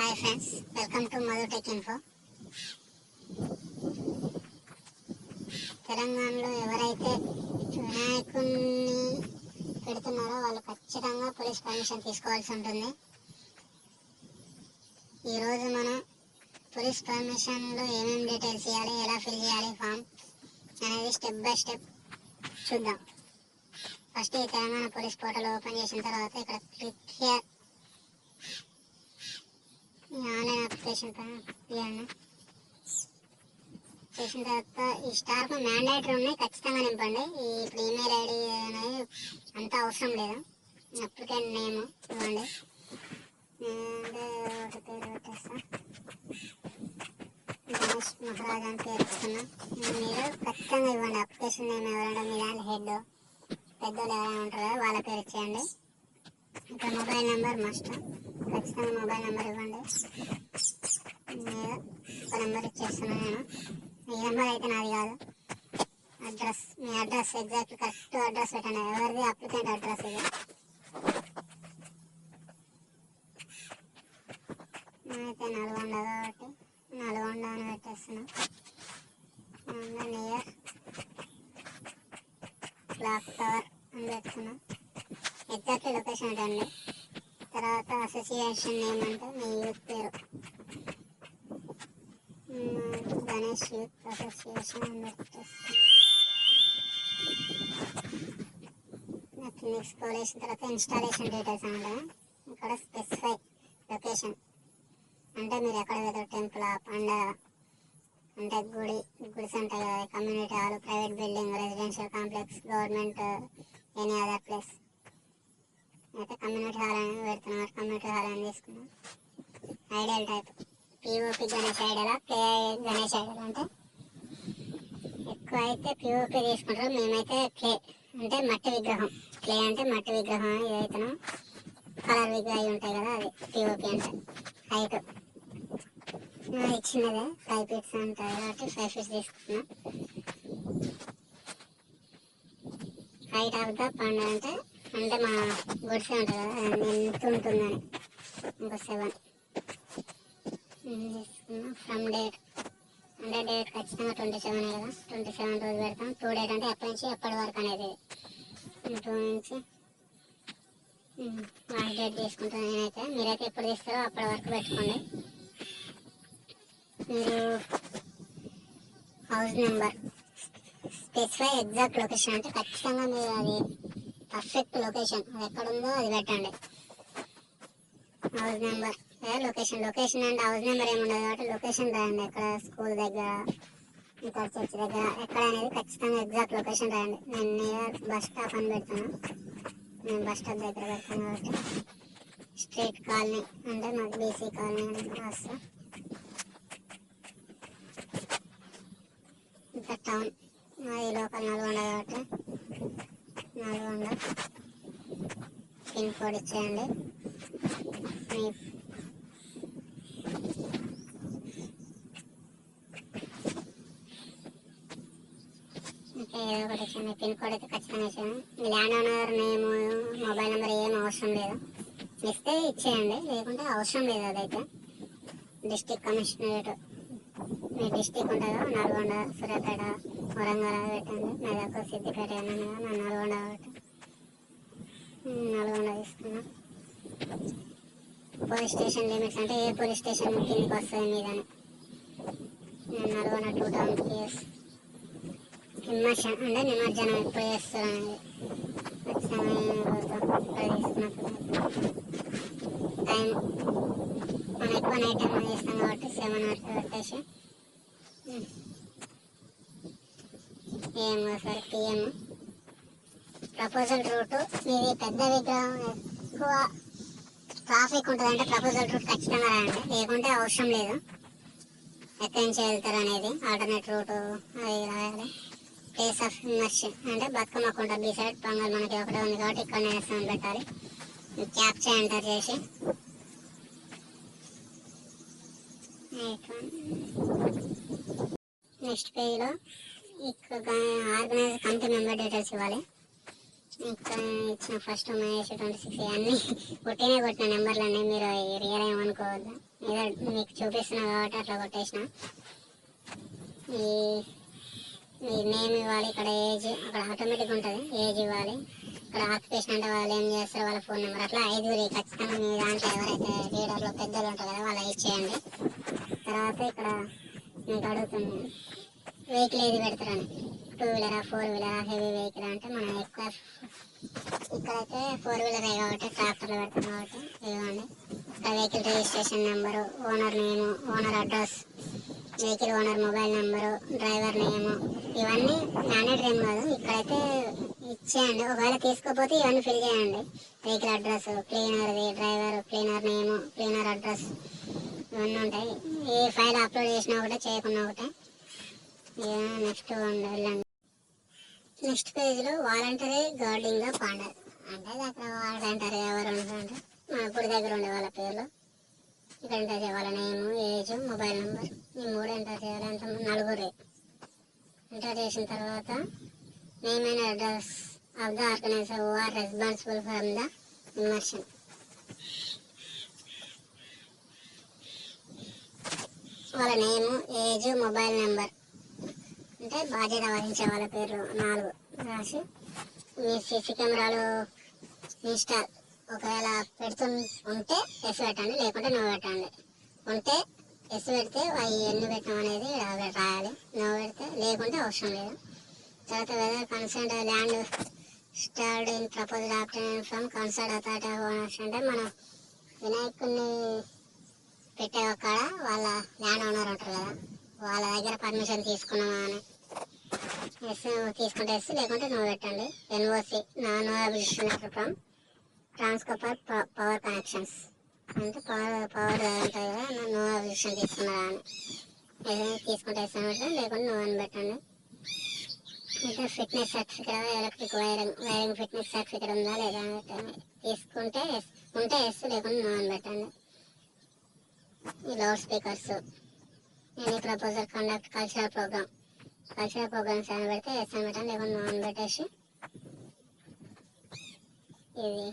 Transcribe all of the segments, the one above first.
Hi friends welcome to Madhu tech info తెలంగాణలో ఎవరైతే వినాయకుడిని పెడుతున్నారో వాళ్ళు ఖచ్చితంగా పోలీస్ పర్మిషన్ తీసుకోవాల్సి ఉంటుంది. ఈరోజు మనం పోలీస్ పర్మిషన్లో ఏమేమి డీటెయిల్స్ ఇవ్వాలి ఎలా ఫిల్ చేయాలి ఫామ్ అనేది స్టెప్ బై స్టెప్ చూద్దాం. ఫస్ట్ ఈ తెలంగాణ పోలీస్ పోర్టల్ ఓపెన్ చేసిన తర్వాత ఇక్కడ క్లిక్ హియర్ ఈ చేసిన చేసిన తర్వాత ఈ స్టార్కు మ్యాండేటరీ ఉన్నాయి ఖచ్చితంగా నింపండి. ఈ ఇప్పుడు ఈమెయిల్ ఐడి అనేది అంత అవసరం లేదు. అప్లికెంట్ నేమ్ ఇవ్వండి. ఒకటి పేరు పెట్టేస్తా. గణేష్ మహారాజ్ అని పేరు ఇస్తున్నా మీరు ఖచ్చితంగా ఇవ్వండి. అప్లికేషన్ నేమ్ ఎవరైనా మీ దాంట్లో హెడ్ పెద్దోళ్ళు ఎవరైనా ఉంటారో వాళ్ళ పేరు ఇచ్చేయండి. ఇక్కడ మొబైల్ నెంబర్ మస్ట్. ఖచ్చితంగా మొబైల్ నెంబర్ ఇవ్వండి. మీద ఒక నెంబర్ ఇచ్చేస్తున్నాను నేను. ఈ నెంబర్ అయితే నాది కాదు. అడ్రస్ మీ అడ్రస్ ఎగ్జాక్ట్ కరెక్ట్ అడ్రస్ పెట్టండి. ఎవరిది అప్లికెంట్ అడ్రస్ ఇది? అయితే నల్గొండ కాబట్టి నల్గొండ అని పెట్టేస్తున్నా. నియర్ క్లాక్ టవర్ అని పెట్టుకున్నాం. ఎగ్జాక్ట్ లొకేషన్ అండి తర్వాత అసోసియేషన్ నేమ్ అంటే మీ యూత్ పేరు. గణేష్ యూత్ అసోసియేషన్ అని పెట్టేస్తున్నా నెక్స్ట్ తర్వాత ఇన్స్టాలేషన్ డీటెయిల్స్ అంటే ఇక్కడ స్పెసిఫై లొకేషన్ అంటే మీరు ఎక్కడ ఏదో టెంపుల్ అండ్ అంటే గుడి గుడిస్ ఉంటాయి కదా community hall private building residential complex government any other place అయితే కమ్యూనిటీ హాల్ అని పెడుతున్నాం కమ్యూనిటీ హాల్ అని తీసుకున్నాం idol type. POP Ganesh idol play Ganesh idol అంటే ఎక్కువ అయితే పిఓపి తీసుకుంటారు మేమైతే క్లే అంటే మట్టి విగ్రహం. క్లే అంటే మట్టి విగ్రహం ఇదైతేనో కలర్ విగ్రహం ఉంటాయి కదా అది పిఓపి అంటే హైట్ ఇచ్చినదే ఫైవ్ ఫీట్స్ ఉంటాయి కాబట్టి ఫైవ్ ఫీట్స్ తీసుకున్నా హైట్ ఆఫ్ ద పండు అంటే అంటే మా గుడిసే ఉంటుంది కదా అది ఎంత ఉంటుందని. ఇంకో సెవెన్ ఫ్రమ్ డేట్ అంటే డేట్ ఖచ్చితంగా ట్వంటీ సెవెన్ కదా? ట్వంటీ సెవెన్ రోజు పెడతాం. టూ డేట్ అంటే ఎప్పటి నుంచి ఎప్పటి వరకు అనేది. Hmm, టూ నుంచి. Hmm, లాస్ట్ డేట్ తీసుకుంటాను నేనైతే. మీరైతే ఎప్పుడు తీస్తారో అప్పటి వరకు పెట్టుకోండి. మీరు house number specify exact location అంటే ఖచ్చితంగా మీరు అది పర్ఫెక్ట్ లొకేషన్ అది ఎక్కడుందో అది పెట్టండి. House number location location and house number ఏమి ఉండదు కాబట్టి లొకేషన్ రాయండి. ఎక్కడ స్కూల్ దగ్గర ఇక్కడ చర్చ్ దగ్గర ఎక్కడ అనేది ఖచ్చితంగా ఎగ్జాక్ట్ లొకేషన్ రాయండి. నేను నియర్ బస్ స్టాప్ అని పెడతాను. నేను బస్ స్టాప్ దగ్గర పెడతాను కాబట్టి స్ట్రీట్ కాలనీ అంటే మాకు బీసీ కాలనీ అని రాస్తా ఇంకా టౌన్ ఈ లోకల్ నల్గొండ కాబట్టి నల్గొండ. పిన్ కోడ్ ఇచ్చేయండి. మీ ఇంకా ఏదో పిన్ కోడ్ అయితే ఖచ్చితంగా ఇచ్చాను మీ land owner name mobile number ఏం అవసరం లేదు. ఇస్తే ఇచ్చేయండి లేకుంటే అవసరం లేదు అదైతే. డిస్టిక్ కమిషనరేట్ మీ డిస్టిక్ ఉంటుందో? నల్గొండ సూర్యాపేట వరంగల్ పెట్టండి. మెదక్ సిద్దిపేట ఏమన్నా నా నల్గొండ నల్గొండ తీసుకున్నా పోలీస్ స్టేషన్ లిమిట్స్ అంటే ఏ పోలీస్ స్టేషన్ కిందకి వస్తుంది మీదని? నేను నల్గొండ టూ టౌన్ కేస్. నిమజ్జనం అంటే నిమజ్జనం ఎక్కువ చేస్తారు టైం మనం ఎక్కువ నైట్ టైం చేస్తాం కాబట్టి సెవెన్ వరకు పెట్టేసి ఏం సార్ పిఎం ప్రపోజల్ రూట్ మీది పెద్ద విగ్రహం ఎక్కువ ట్రాఫిక్ ఉంటుంది అంటే ప్రపోజల్ రూట్ ఖచ్చితంగా రాయండి. లేకుంటే అవసరం లేదు. ఎక్కడి నుంచి వెళ్తారు అనేది ఆల్టర్నేట్ రూట్ అది రాయాలి. ప్లేస్ ఆఫ్ ఇమర్షన్ అంటే బతుకమ్మ కొండ బీ సైడ్ పొంగల్ మనకి ఒకటే ఉంది కాబట్టి ఇక్కడనే వేస్తామని పెట్టాలి. క్యాప్చర్ ఎంటర్ చేసి. నెక్స్ట్ పేజ్లో ఇక్కడ ఆర్గనైజ్ కమిటీ మెంబర్ డీటెయిల్స్ ఇవ్వాలి. ఇక్కడ ఇచ్చిన ఫస్ట్ మహేష్ ట్వంటీ సిక్స్ అన్నీ కొట్టినే కొట్టిన నెంబర్లు అన్నీ మీరు రియల్ ఏమనుకోవద్దు ఏదో మీకు చూపిస్తున్నా కాబట్టి అట్లా కొట్టేసిన. ఈ నేమ్ ఇవ్వాలి ఇక్కడ ఏజ్ అక్కడ ఆటోమేటిక్ ఉంటుంది. ఏజ్ ఇవ్వాలి. ఇక్కడ ఆక్యుపేషన్ అంటే వాళ్ళు ఏం చేస్తారు వాళ్ళ ఫోన్ నెంబర్ అట్లా ఐదుగురి ఖచ్చితంగా మీ దాంట్లో ఎవరైతే లీడర్లో పెద్దలు ఉంటారు కదా వాళ్ళు ఇచ్చేయండి తర్వాత ఇక్కడ మీకు అడుగుతుంది వెహికల్ ఏది పెడతారని టూ వీలరా ఫోర్ వీలరా హెవీ వెహికల్ అంటే మనం ఎక్కువ ఇక్కడైతే ఫోర్ వీలరే కాబట్టి ట్రాక్టర్లు పెడతాం కాబట్టి ఇవ్వండి. ఇక్కడ vehicle registration number owner name owner address vehicle owner mobile number driver name ఇవన్నీ మ్యాండేటరీ ఏం కాదు. ఇక్కడైతే ఇచ్చేయండి. ఒకవేళ తీసుకోకపోతే ఇవన్నీ ఫిల్ చేయండి. Vehicle address క్లీనర్ది driver cleaner name cleaner address ఇవన్నీ ఉంటాయి. ఏ ఫైల్ అప్లోడ్ చేసినా ఒకటే చేయకుండా ఒకటే. నెక్స్ట్ వెళ్ళండి. నెక్స్ట్ పేజ్లో వాలంటరీ గార్డింగ్ ఆఫ్ అంటే అక్కడ వాలంటరీ ఎవరు ఉంటారంటే మన గుడి దగ్గర ఉండే వాళ్ళ పేర్లు. ఇక్కడ ఎంటర్ చేయాలి? వాళ్ళ నేమ్ ఏజ్ మొబైల్ నెంబర్ ఈ మూడు ఎంటర్ చేయాలి ఎంత నలుగురు. ఎంటర్ చేసిన తర్వాత name and address of the organizer who are responsible from the immersion వాళ్ళ నేమ్ ఏజ్ మొబైల్ నెంబర్ అంటే బాధ్యత వహించే వాళ్ళ పేర్లు నాలుగు. రాసి మీ సీసీ కెమెరాలు ఇన్స్టాల్. ఒకవేళ పెడుతు ఉంటే ఎస్ పెట్టండి లేకుంటే నో పెట్టండి. ఉంటే ఎస్ పెడితే అవి ఎన్ని పెట్టడం అనేది రాయాలి. నో పెడితే లేకుంటే అవసరం లేదు. తర్వాత whether concern land started in propose option from concern authority owners అంటే మనం వినాయకుడిని పెట్టే కాడ వాళ్ళ ల్యాండ్ ఓనర్ ఉంటారు కదా వాళ్ళ దగ్గర పర్మిషన్ తీసుకున్నామా అని. ఎస్ తీసుకుంటే ఎస్ లేకుంటే నో పెట్టండి. ఎన్ఓసి నాన్ అబిలిషన్ ఫ్రమ్ ట్రాన్స్కోపర్ పవర్ కనెక్షన్స్. అంటే పవర్ పవర్ ఉంటుంది కదా నో అబిలిషన్ తీసుకున్నారా అని ఏదైనా తీసుకుంటే ఇస్తాను అని లేకుంటే నో అని పెట్టండి. అయితే fitness certificate electric wiring wiring fitness certificate ఉందా లేదా అని పెట్టండి. తీసుకుంటే ఉంటే ఎస్ లేకుంటే నో అని పెట్టండి. ఈ loud speakers. Any proposal conduct cultural program cultural programs అని పెడితే ఎస్ అని పెట్టండి లేకుండా నో అని పెట్టేసి. ఇది.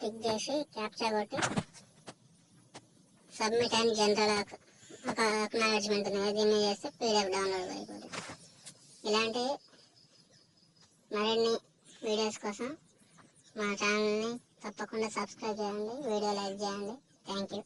టిక్ చేసి క్యాప్చర్ కొట్టి సబ్మిట్ అండ్ జనరల్ ఒక అక్నాలెడ్జ్మెంట్ ఉంది దీన్ని చేస్తే పీడిఎఫ్ డౌన్లోడ్ అయిపోతుంది. ఇలాంటి మరిన్ని వీడియోస్ కోసం మా ఛానల్ని తప్పకుండా సబ్స్క్రైబ్ చేయండి వీడియో లైక్ చేయండి. Thank you